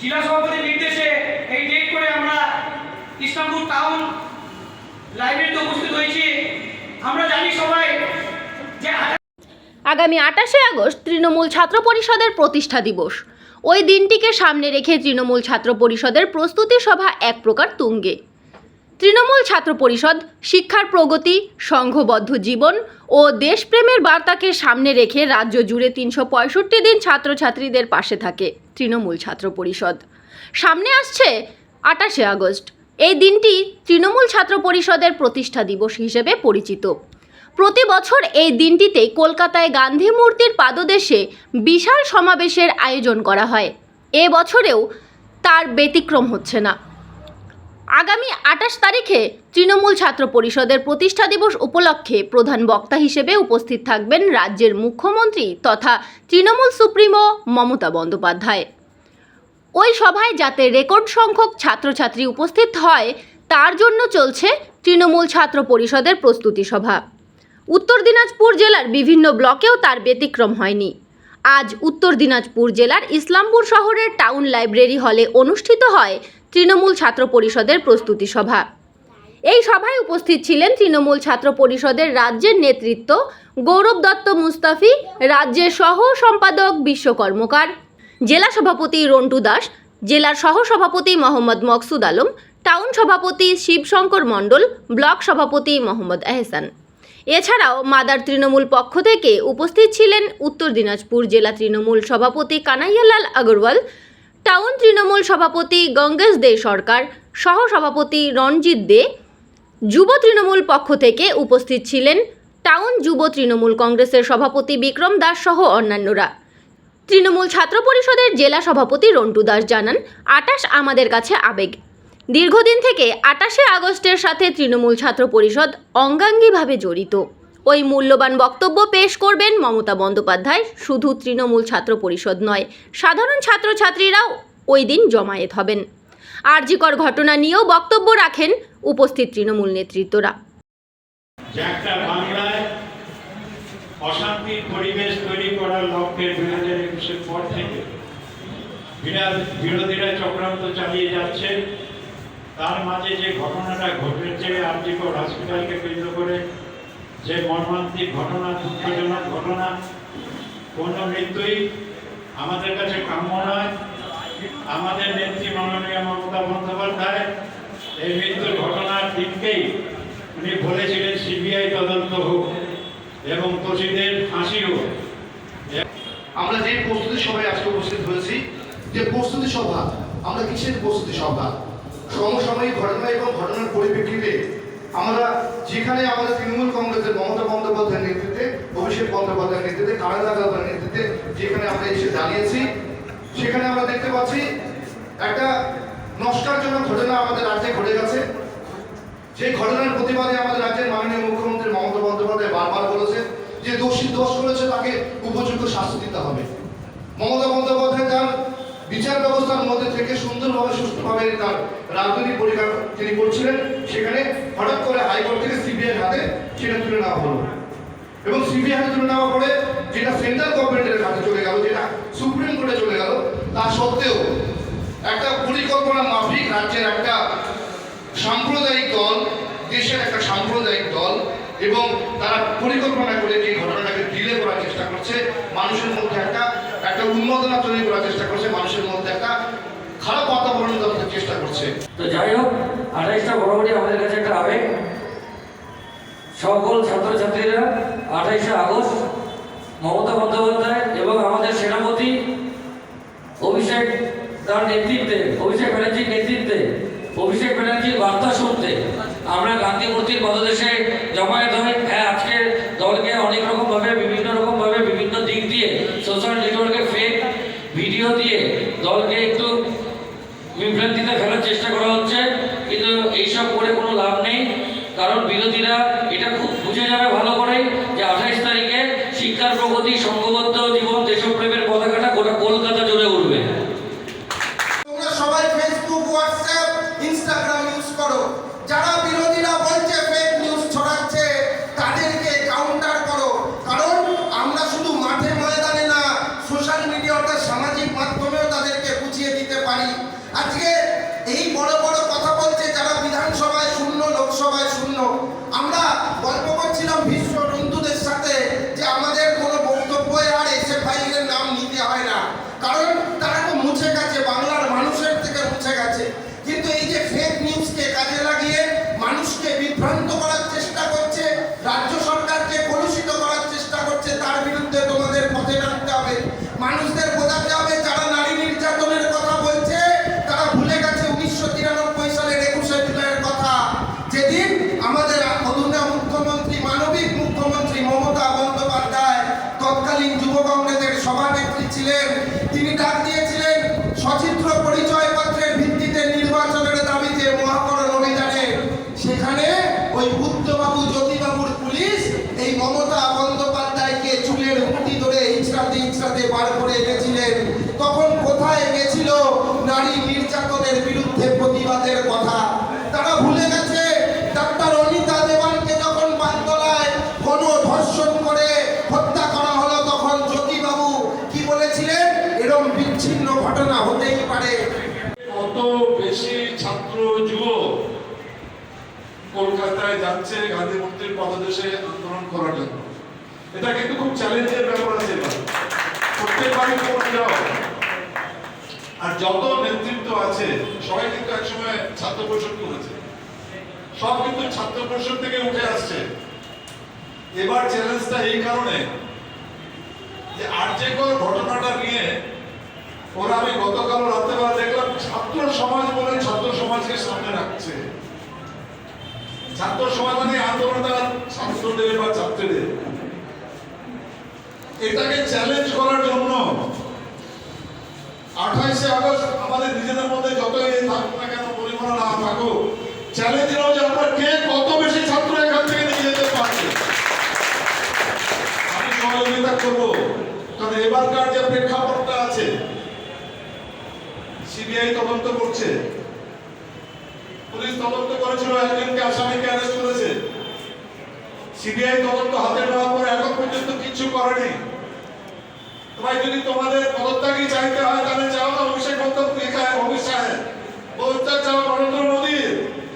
জেলা সভাপতির নির্দেশে এই ডেট করে আমরা ইসলামপুর টাউন লাইব্রেরিতে উপস্থিত হয়েছি। আমরা জানি সবাই যে আগামী আটাশে আগস্ট তৃণমূল ছাত্র পরিষদের প্রতিষ্ঠা দিবস। ওই দিনটিকে সামনে রেখে তৃণমূল ছাত্র পরিষদের প্রস্তুতি সভা এক প্রকার তুঙ্গে। তৃণমূল ছাত্র পরিষদ, শিক্ষার প্রগতি, সংঘবদ্ধ জীবন ও দেশপ্রেমের বার্তাকে সামনে রেখে রাজ্য জুড়ে তিনশো পঁয়ষট্টি দিন ছাত্রছাত্রীদের পাশে থাকে তৃণমূল ছাত্র পরিষদ। সামনে আসছে আটাশে আগস্ট। এই দিনটি তৃণমূল ছাত্র পরিষদের প্রতিষ্ঠা দিবস হিসেবে পরিচিত। প্রতি বছর এই দিনটিতে কলকাতায় গান্ধী মূর্তির পাদদেশে বিশাল সমাবেশের আয়োজন করা হয়। এ বছরেও তার ব্যতিক্রম হচ্ছে না। আগামী আঠাশ তারিখে তৃণমূল ছাত্র পরিষদের প্রতিষ্ঠা দিবস উপলক্ষে প্রধান বক্তা হিসেবে উপস্থিত থাকবেন রাজ্যের মুখ্যমন্ত্রী তথা তৃণমূল সুপ্রিমো মমতা বন্দ্যোপাধ্যায়। ওই সভায় যাতে রেকর্ড সংখ্যক ছাত্রছাত্রী উপস্থিত হয়, তার জন্য চলছে তৃণমূল ছাত্র পরিষদের প্রস্তুতি সভা। উত্তর দিনাজপুর জেলার বিভিন্ন ব্লকেও তার ব্যতিক্রম হয়নি। আজ উত্তর দিনাজপুর জেলার ইসলামপুর শহরের টাউন লাইব্রেরি হলে অনুষ্ঠিত হয় তৃণমূল ছাত্র পরিষদের প্রস্তুতি সভা। এই সভায় উপস্থিত ছিলেন তৃণমূল ছাত্র পরিষদের রাজ্যের নেতৃত্ব গৌরব দত্ত মুস্তাফি, রাজ্যের সহ সম্পাদক বিশ্ব কর্মকার জেলা সভাপতি রন্টু দাস, জেলার সহ সভাপতি মোহাম্মদ মকসুদ আলম, টাউন সভাপতি শিবশঙ্কর মণ্ডল, ব্লক সভাপতি মোহাম্মদ এহসান। এছাড়াও মাদার তৃণমূল পক্ষ থেকে উপস্থিত ছিলেন উত্তর দিনাজপুর জেলা তৃণমূল সভাপতি কানাইয়ালাল আগরওয়াল টাউন তৃণমূল সভাপতি গঙ্গেশ দে সরকার সহ সভাপতি রণজিৎ দে, যুব তৃণমূল পক্ষ থেকে উপস্থিত ছিলেন টাউন যুব তৃণমূল কংগ্রেসের সভাপতি বিক্রম দাস সহ অন্যান্যরা। তৃণমূল ছাত্র পরিষদের জেলা সভাপতি রন্টু দাস জানান, আটাশ আমাদের কাছে আবেগ। দীর্ঘদিন থেকে আটাশে আগস্টের সাথে তৃণমূল ছাত্র পরিষদ অঙ্গাঙ্গিভাবে জড়িত। ওই মূল্যবান বক্তব্য পেশ করবেন মমতা বন্দ্যোপাধ্যায়। শুধু তৃণমূল ছাত্র পরিষদ নয়, সাধারণ ছাত্রছাত্রীরাও ওই দিন জমায়েত হবেন। আরজিকর ঘটনা নিয়েও বক্তব্য রাখেন উপস্থিত তৃণমূল নেতৃত্বরা। অশান্তির পরিবেশ তৈরি করার লক্ষ্যে দুই হাজার একুশের পর থেকে বিরোধীরা চক্রান্ত চালিয়ে যাচ্ছে। তার মাঝে যে ঘটনাটা ঘটেছে, আরজিকর হসপিটালকে কেন্দ্র করে যে মর্মান্তিক ঘটনা, দুঃখজনক ঘটনা, কোনো মৃত্যুই আমাদের কাছে কাম্য নয়। আমাদের নেত্রী মাননীয় মমতা বন্দ্যোপাধ্যায় এই মৃত্যুর ঘটনার দিনকেই উনি বলেছিলেন, সিবিআই তদন্ত হোক এবং দোষীদের ফাঁসি হোক। আমরা যে প্রস্তুতি সভায় আজকে উপস্থিত হয়েছি, যে প্রস্তুতি সভা, আমরা কিসের প্রস্তুতি সভা? সমসাময়িক ঘটনা এবং ঘটনার পরিপ্রেক্ষিতে আমরা যেখানে আমাদের তৃণমূল কংগ্রেসের মমতা বন্দ্যোপাধ্যায়ের নেতৃত্বে, অভিষেক বন্দ্যোপাধ্যায়ের নেতৃত্বে গাবার নেতৃত্বে যেখানে আমরা এসে দাঁড়িয়েছি, সেখানে আমরা দেখতে পাচ্ছি একটা নস্কারজনক ঘটনা আমাদের রাজ্যে ঘটে গেছে। যে ঘটনার প্রতিবাদে আমাদের রাজ্যের মাননীয় মুখ্যমন্ত্রী মমতা বন্দ্যোপাধ্যায় বারবার বলেছে যে দোষী দোষ করেছে, তাকে উপযুক্ত শাস্তি দিতে হবে। মমতা বন্দ্যোপাধ্যায় তার বিচার ব্যবস্থার মধ্যে থেকে সুন্দরভাবে সুস্থভাবে তার রাজনৈতিক পরিকার তিনি করছিলেন সেখানে হঠাৎ করে হাইকোর্ট থেকে সিবিআই হাতে সেটা তুলে নেওয়া হলো। এবং সিবিআই হাতে তুলে নেওয়ার পরে যেটা সেন্ট্রাল গভর্নমেন্টের হাতে চলে গেল, যেটা সুপ্রিম কোর্টে চলে গেল, তা সত্ত্বেও একটা পরিকল্পনা মাফিক রাজ্যের একটা সাম্প্রদায়িক দল, দেশের একটা সাম্প্রদায়িক দল, এবং তারা পরিকল্পনা করে যে ঘটনাটাকে ডিলে করার চেষ্টা করছে, মানুষের মধ্যে একটা একটা উন্মাদনা তৈরি করার চেষ্টা করছে, মানুষের মধ্যে একটা খারাপ বাতাবরণ দেওয়ার চেষ্টা করছে। তো যাই হোক, আঠাইশটা বরাবরই আমাদের কাছে একটা আবেগ। সকল ছাত্রছাত্রীরা আঠাইশে আগস্ট মমতা বন্দ্যোপাধ্যায় এবং আমাদের সেনাপতি অভিষেক তার নেতৃত্বে, অভিষেক ব্যানার্জির নেতৃত্বে, অভিষেক ব্যানার্জির বার্তা শুনতে আমরা গান্ধী মূর্তির পদদেশে জমায়েত হই। হ্যাঁ আজকে দলকে অনেক রকমভাবে, বিভিন্ন রকমভাবে যাচ্ছে গান্ধী মন্ত্রীর পদদেশে আন্দোলন করার জন্য। এটা কিন্তু খুব চ্যালেঞ্জের ব্যাপার আছে আর যত নেতৃত্ব আছে, সবাই কিন্তু একসময় ছাত্র পরিষদ করেছে সব কিন্তু ছাত্র পরিষদ থেকে উঠে আসছে। এবার চ্যালেঞ্জটা এই কারণে যে আর্যেকর ঘটনাটা নিয়ে ওরা আমি গতকাল রাত্রেবেলা দেখলাম, ছাত্র সমাজ বলে ছাত্র সমাজকে সামনে রাখছে। ছাত্র সমাজ মানে আন্দোলনদার ছাত্রদের বা ছাত্রীদের। এটাকে চ্যালেঞ্জ করার জন্য আঠাইশে আগস্ট আমাদের নিজেদের মধ্যে যতই এ থাকুক না কেন পরিমাণ না থাকুক চ্যালেঞ্জ হলো যে আমরা কে কত বেশি ছাত্র এখান থেকে নিয়ে যেতে পারছি। আমি সহযোগিতা করব, কারণ এবারকার যে প্রেক্ষাপটটা আছে, সিবিআই তদন্ত করছে পুলিশ তদন্ত করেছিল, একজনকে আসামিকে অ্যারেস্ট করেছে। সিবিআই তদন্ত হাতে নেওয়ার পর এখন পর্যন্ত কিছু করেনি। তোমায় যদি তোমাদের পদত্যাগই চাইতে হয়, তাহলে চাও না, অভিষেক বন্দ্যোপাধ্যায় অমিত শাহের পদত্যাগ চাও নরেন্দ্র মোদীর।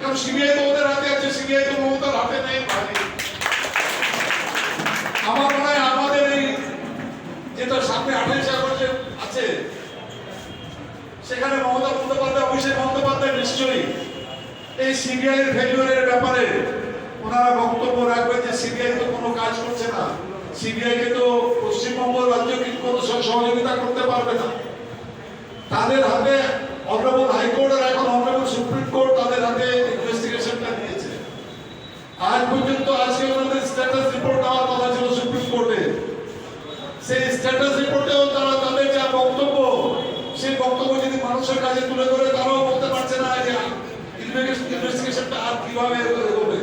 কারণ সিবিআই তো ওদের হাতে আছে সিবিআই তো মমতার হাতে নেই ভাই আমার মনে হয় আমাদের এই যেটা সামনে আঠাইশে আগস্টে আছে, সেখানে মমতা বন্দ্যোপাধ্যায়, অভিষেক বন্দ্যোপাধ্যায় নিশ্চয়ই এই সিবিআই এর ফেলিওরের ব্যাপারে ওনারা বক্তব্য রাখবেন যে সিবিআই তো কোনো কাজ করছে না। সিবিআই কে তো পশ্চিমবঙ্গ রাজ্য কিন্তু কোনো সহযোগিতা করতে পারবে না। তাদের হাতে অনারেবল হাইকোর্ট আর এখন অনারেবল সুপ্রিম কোর্ট তাদের হাতে ইনভেস্টিগেশনটা দিয়েছে আজ পর্যন্ত আজকে ওনাদের স্ট্যাটাস রিপোর্ট দেওয়ার কথা ছিল সুপ্রিম কোর্টে। সেই স্ট্যাটাস রিপোর্টেও তারা তাদের যা বক্তব্য, সেই বক্তব্য যদি মানুষের কাছে তুলে ধরে, তারাও ইনভেস্টিগেশনটা আর কীভাবে এগোবে?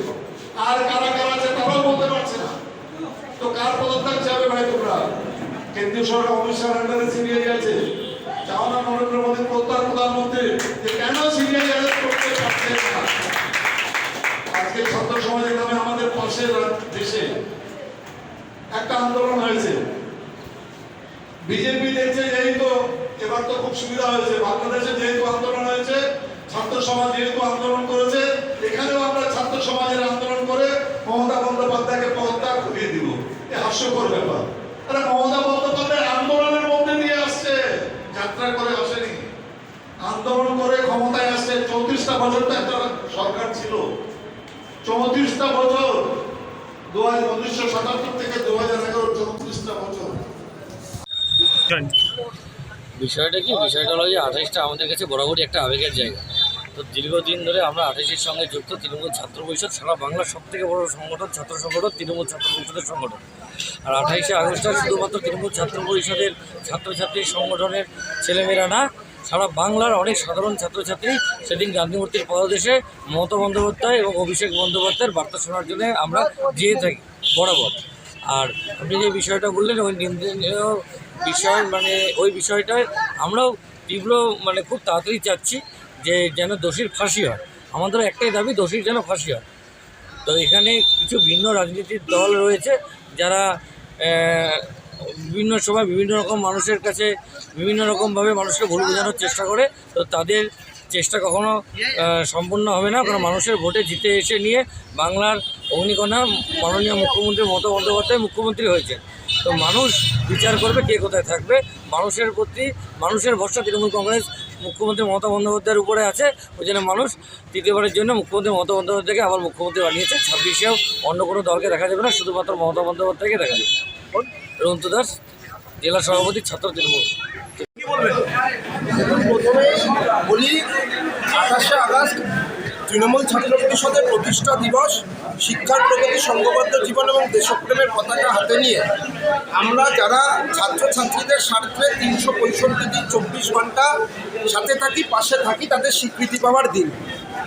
আর কারা কারা আছে তারাও বলতে পারছে না। তো কার পদত্যাগ চাবে ভাই তোমরা? কেন্দ্রীয় সরকার অমিত শাহ আন্ডারে সিবিআই আছে। চাও না নরেন্দ্র মোদী প্রত্যার প্রধানমন্ত্রী। যে কেন সিবিআই অ্যারেস্ট করতে পারছে না? আজকে ছাত্র সমাজের নামে আমাদের পাশের দেশে একটা আন্দোলন হয়েছে। বিজেপি দেখছে যে এই তো এবার তো খুব সুবিধা হয়েছে। বাংলাদেশে যেহেতু আন্দোলন হয়েছে ছাত্র সমাজ যেহেতু আন্দোলন করেছে, এখানেও আমরা ছাত্র সমাজের আন্দোলন করে মমতা বন্দ্যোপাধ্যায়কে পদত্যাগ করিয়ে দিব। এ হাস্যকর ব্যাপার। আরে মমতা বন্দ্যোপাধ্যায় আন্দোলনের মধ্যে দিয়ে আসছে। যাত্রা করে আসেনি। আন্দোলন করে ক্ষমতায় আসছে। চৌত্রিশটা বছর তো একটা সরকার ছিল। চৌত্রিশটা বছর। দু হাজার উনিশশো সাতাত্তর থেকে দু হাজার এগারো চৌত্রিশটা বছর। বিষয়টা কি? বিষয়টা হলো যে আঠাশটা আমাদের কাছে বরাবরই একটা আবেগের জায়গা। তো দীর্ঘদিন ধরে আমরা আঠাশের সঙ্গে যুক্ত তৃণমূল ছাত্র পরিষদ, সারা বাংলার সব থেকে বড় সংগঠন, ছাত্র সংগঠন, তৃণমূল ছাত্র পরিষদের সংগঠন। আর আঠাইশে আগস্টটা শুধুমাত্র তৃণমূল ছাত্র পরিষদের ছাত্রছাত্রী সংগঠনের ছেলেমেয়েরা না, সারা বাংলার অনেক সাধারণ ছাত্রছাত্রী সেদিন গান্ধীমূর্তির পদদেশে মমতা বন্দ্যোপাধ্যায় এবং অভিষেক বন্দ্যোপাধ্যায়ের বার্তা শোনার জন্য আমরা যেয়ে থাকি, বরাবর। আর আপনি যে বিষয়টা বললেন, ওই নিন্দনীয় বিষয় মানে ওই বিষয়টায় আমরাও তীব্র মানে খুব তাড়াতাড়ি চাচ্ছি যে যেন দোষীর ফাঁসি হয়। আমাদের একটাই দাবি, দোষীর যেন ফাঁসি হয়। তো এখানে কিছু ভিন্ন রাজনীতির দল রয়েছে যারা বিভিন্ন সময় বিভিন্ন রকম মানুষের কাছে, বিভিন্ন রকমভাবে মানুষকে ভুল বোঝানোর চেষ্টা করে। তো তাদের চেষ্টা কখনো সম্পূর্ণ হবে না। কারণ মানুষের ভোটে জিতে এসে নিয়ে বাংলার অগ্নিকণা মাননীয় মুখ্যমন্ত্রী মমতা বন্দ্যোপাধ্যায় মুখ্যমন্ত্রী হয়েছে তো মানুষ বিচার করবে কে কোথায় থাকবে। মানুষের প্রতি, মানুষের ভরসা তৃণমূল কংগ্রেস মুখ্যমন্ত্রী মমতা বন্দ্যোপাধ্যায়ের উপরে আছে ওই জন্য মানুষ তৃতীয়বারের জন্য মুখ্যমন্ত্রী মমতা বন্দ্যোপাধ্যায়কে আবার মুখ্যমন্ত্রী বানিয়েছে। ছাব্বিশেও অন্য কোনো দলকে দেখা যাবে না শুধুমাত্র মমতা বন্দ্যোপাধ্যায়কে দেখা যাবে। রন্তু দাস জেলা সভাপতি ছাত্র তৃণমূল। প্রথমে বলি আঠাশে আগস্ট তৃণমূল ছাত্র পরিষদের প্রতিষ্ঠা দিবস, শিক্ষার প্রগতি, সংঘবদ্ধ জীবন এবং দেশপ্রেমের পতাকা হাতে নিয়ে। আমরা যারা ছাত্রছাত্রীদের স্বার্থে তিনশো পঁয়ষট্টি দিন, চব্বিশ ঘণ্টা সাথে থাকি, পাশে থাকি, তাদের স্বীকৃতি পাওয়ার দিন।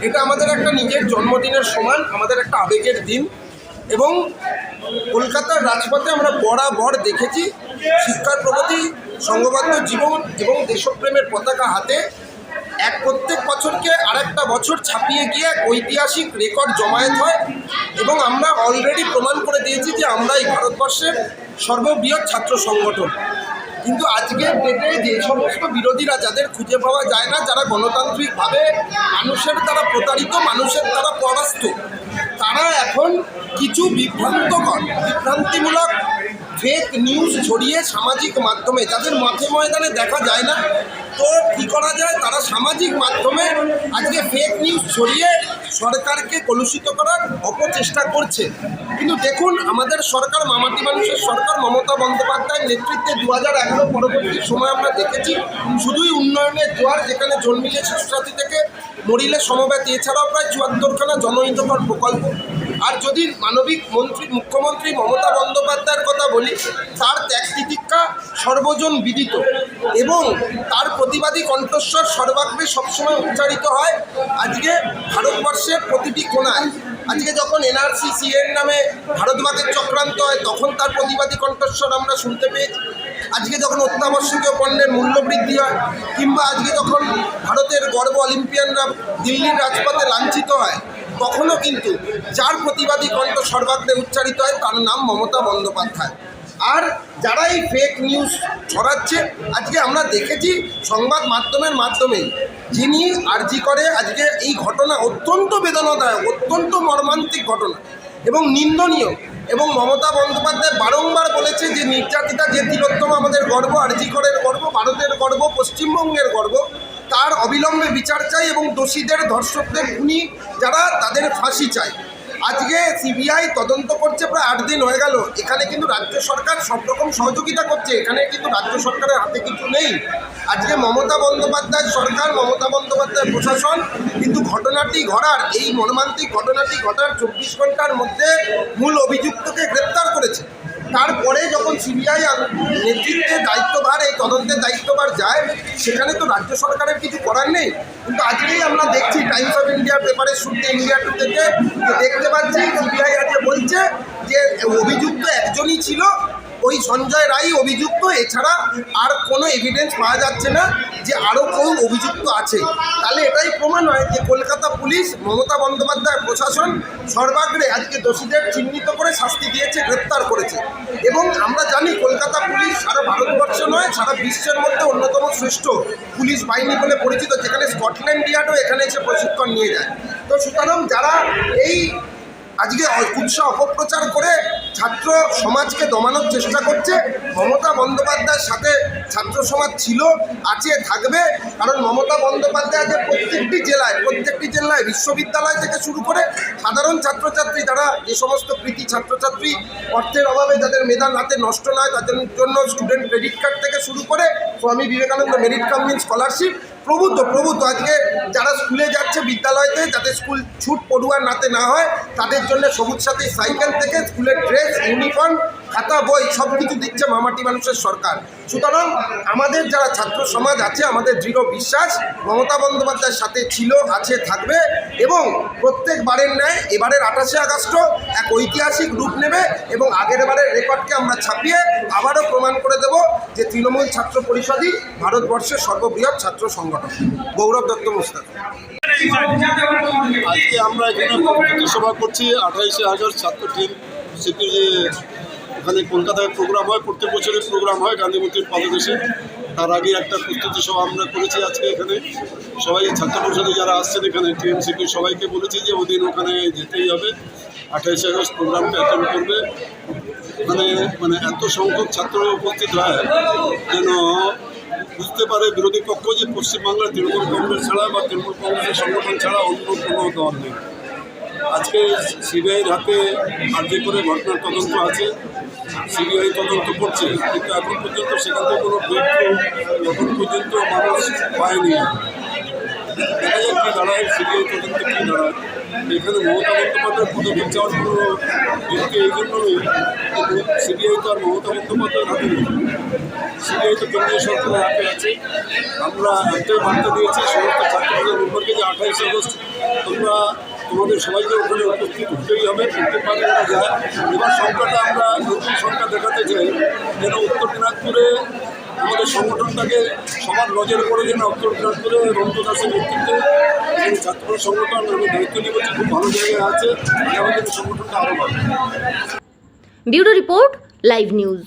এটা আমাদের একটা নিজের জন্মদিনের সমান, আমাদের একটা আবেগের দিন। এবং কলকাতার রাজপথে আমরা বরাবর দেখেছি শিক্ষার প্রগতি, সংঘবদ্ধ জীবন এবং দেশপ্রেমের পতাকা হাতে এক প্রত্যেক বছরকে আরেকটা বছর ছাপিয়ে গিয়ে এক ঐতিহাসিক রেকর্ড জমায়েত হয় এবং আমরা অলরেডি প্রমাণ করে দিয়েছি যে আমরা এই ভারতবর্ষের সর্ববৃহৎ ছাত্র সংগঠন। কিন্তু আজকের ডেটে যে সমস্ত বিরোধীরা যাদের খুঁজে পাওয়া যায় না, যারা গণতান্ত্রিকভাবে মানুষের দ্বারা প্রতারিত, মানুষের দ্বারা পরাস্ত, তারা এখন কিছু বিভ্রান্তকর, বিভ্রান্তিমূলক ফেক নিউজ ছড়িয়ে সামাজিক মাধ্যমে, যাদের মাঠে ময়দানে দেখা যায় না, তো কী করা যায়? তারা সামাজিক মাধ্যমে আজকে ফেক নিউজ ছড়িয়ে সরকারকে কলুষিত করার অপচেষ্টা করছে। কিন্তু দেখুন, আমাদের সরকার মামাটি মানুষের সরকার মমতা বন্দ্যোপাধ্যায়ের নেতৃত্বে দু হাজার এগারো পরবর্তী সময় আমরা দেখেছি, শুধুই উন্নয়নের জোয়ার যেখানে জন্মিলে শিশুসাথী থেকে মরিলে সমবেত, এছাড়াও প্রায় চুয়াত্তরখানা জনহিতকর প্রকল্প। আর যদি মানবিক মন্ত্রী, মুখ্যমন্ত্রী মমতা বন্দ্যোপাধ্যায়ের কথা বলি, তার ত্যাগ তিতিক্ষা সর্বজন বিদিত এবং তার প্রতিবাদী কণ্ঠস্বর সর্বাগ্রে সবসময় উচ্চারিত হয়। আজকে ভারতবর্ষের প্রতিটি কোণায়, আজকে যখন এনআরসি সিএর নামে ভারতবাদের চক্রান্ত হয়, তখন তার প্রতিবাদী কণ্ঠস্বর আমরা শুনতে পেয়েছি। আজকে যখন অত্যাবশ্যকীয় পণ্যের মূল্য বৃদ্ধি হয়, কিংবা আজকে যখন ভারতের গর্ব অলিম্পিয়ানরা দিল্লির রাজপথে লাঞ্ছিত হয় তখনও কিন্তু যার প্রতিবাদী কণ্ঠ সর্বাগ্রে উচ্চারিত হয়, তার নাম মমতা বন্দ্যোপাধ্যায়। আর যারা এই ফেক নিউজ ছড়াচ্ছে, আজকে আমরা দেখেছি সংবাদ মাধ্যমের মাধ্যমে যিনি আর্জি করে আজকে এই ঘটনা অত্যন্ত বেদনাদায়ক, অত্যন্ত মর্মান্তিক ঘটনা এবং নিন্দনীয় এবং মমতা বন্দ্যোপাধ্যায় বারংবার বলেছে যে নির্যাতিতা, যে তিলোত্তম আমাদের গর্ব, আর্জি করের গর্ব, ভারতের গর্ব, পশ্চিমবঙ্গের গর্ব তার অবিলম্বে বিচার চাই এবং দোষীদের ধর্ষকদের খুনি যারা, তাদের ফাঁসি চাই। আজকে সিবিআই তদন্ত করছে, প্রায় আট দিন হয়ে গেল। এখানে কিন্তু রাজ্য সরকার সব রকম সহযোগিতা করছে। এখানে কিন্তু রাজ্য সরকারের হাতে কিছু নেই। আজকে মমতা বন্দ্যোপাধ্যায় সরকার, মমতা বন্দ্যোপাধ্যায় প্রশাসন, কিন্তু ঘটনাটি ঘটার, এই মর্মান্তিক ঘটনাটি ঘটার চব্বিশ ঘণ্টার মধ্যে মূল অভিযুক্তকে গ্রেপ্তার করেছে। তারপরে যখন সিবিআই নেতৃত্বে দায়িত্বভার, এই তদন্তের দায়িত্বভার যায়, সেখানে তো রাজ্য সরকারের কিছু করার নেই। কিন্তু আজকেই আমরা দেখছি টাইমস অফ ইন্ডিয়ার পেপারে শুনতে ইন্ডিয়া টু থেকে দেখতে পাচ্ছি, সিবিআই আজকে বলছে যে অভিযুক্ত একজনই ছিল ওই সঞ্জয় রায় অভিযুক্ত, এছাড়া আর কোনো এভিডেন্স পাওয়া যাচ্ছে না যে আরও কেউ অভিযুক্ত আছে। তাহলে এটাই প্রমাণ হয় যে কলকাতা পুলিশ, মমতা বন্দ্যোপাধ্যায় প্রশাসন সর্বাগ্রে আজকে দোষীদের চিহ্নিত করে শাস্তি দিয়েছে, গ্রেপ্তার করেছে। এবং আমরা জানি কলকাতা পুলিশ সারা ভারতবর্ষ নয়, সারা বিশ্বের মধ্যে অন্যতম শ্রেষ্ঠ পুলিশ বাহিনী বলে পরিচিত, যেখানে স্কটল্যান্ড ইয়ার্ডও এখানে এসে প্রশিক্ষণ নিয়ে যায়। তো সুতরাং যারা এই আজকে কুৎসা অপপ্রচার করে ছাত্র সমাজকে দমানোর চেষ্টা করছে। মমতা বন্দ্যোপাধ্যায়ের সাথে ছাত্র সমাজ ছিল, আছে, থাকবে। কারণ মমতা বন্দ্যোপাধ্যায় যে প্রত্যেকটি জেলায় প্রত্যেকটি জেলায় বিশ্ববিদ্যালয় থেকে শুরু করে সাধারণ ছাত্রছাত্রী যারা যে সমস্ত কৃতি ছাত্রছাত্রী, অর্থের অভাবে যাদের মেধার হাতে নষ্ট নয়, তাদের জন্য স্টুডেন্ট ক্রেডিট কার্ড থেকে শুরু করে Swami Vivekananda merit coming scholarship প্রভূত প্রভূত আজকে যারা স্কুলে যাচ্ছে বিদ্যালয়তে, যাতে স্কুল ছুট পড়ুয়ার নাতে না হয়, তাদের জন্য সবুজ সাথী সাইকেল থেকে স্কুলের ড্রেস, ইউনিফর্ম খাতা, বই সব কিছু দিচ্ছে মামাটি মানুষের সরকার। সুতরাং আমাদের যারা ছাত্র সমাজ আছে, আমাদের দৃঢ় বিশ্বাস মমতা বন্দ্যোপাধ্যায়ের সাথে ছিল, আছে, থাকবে এবং প্রত্যেকবারের ন্যায় এবারের আঠাশে আগস্টও এক ঐতিহাসিক রূপ নেবে এবং আগের বারের রেকর্ডকে আমরা ছাপিয়ে আবারও প্রমাণ করে দেব যে তৃণমূল ছাত্র পরিষদই ভারতবর্ষের সর্ববৃহৎ ছাত্র সংগঠন। গৌরব দত্ত মোস্তাক। আজকে আমরা এখানে সভা করছি, আঠাইশে আগস্ট ছাত্র টিম সিকিউরিটি এখানে কলকাতায় প্রোগ্রাম হয়, প্রত্যেক বছরই প্রোগ্রাম হয় গান্ধী মন্ত্রীর পাদদেশে। তার আগে একটা প্রস্তুতি সভা আমরা করেছি আজকে এখানে। সবাই ছাত্র পরিষদে যারা আসছেন এখানে টিএমসিপি সবাইকে বলেছি যে ওদিন ওখানে যেতেই হবে। আঠাইশে আগস্ট প্রোগ্রামটা অ্যাটেন্ড করবে। মানে মানে এত সংখ্যক ছাত্র উপস্থিত হয় যেন বুঝতে পারে বিরোধী পক্ষ যে পশ্চিমবাংলার তৃণমূল কংগ্রেস ছাড়া বা তৃণমূল কংগ্রেসের সংগঠন ছাড়া অন্য কোনো দল নেই। আজকে সিবিআইয়ের হাতে আর্জি করে ঘটনার তদন্ত আছে। সিবিআই তদন্ত করছে, কিন্তু এখন পর্যন্ত সেখান থেকে কোনো ব্রেক এখন পর্যন্ত মানুষ পায়নি। দেখা যাক কী দাঁড়ায়, সিবিআই তদন্ত কী দাঁড়ায়। এখানে মমতা বন্দ্যোপাধ্যায় পদক্ষেপ চাওয়ার কোনো যুক্তি এই জন্য নেই সিবিআই তো আর মমতা বন্দ্যোপাধ্যায়ের হাতে সিবিআই তো কেন্দ্রীয় সরকারের হাতে আছে। আমরা একটাই বার্তা দিয়েছি, সমস্ত ছাত্রদের উপরকে যে আঠাইশে আগস্ট তোমরা তোমাদের সবাইকে ওখানে উপস্থিত হতেই হবে। পারলে ওরা যায় এবার সংখ্যাটা আমরা নতুন সংখ্যা দেখাতে চাই। যেন উত্তর দিনাজপুরে আমাদের সংগঠনটাকে সবার নজরে পড়ে যেন উত্তর দিনাজপুরে রঞ্জু দাসের নেতৃত্বে ছাত্র সংগঠন আমি দায়িত্ব নিয়েছি খুব ভালো জায়গায় আছে। আগামী দিনে সংগঠনটা আরও ভালো ব্যুরো রিপোর্ট, লাইভ নিউজ।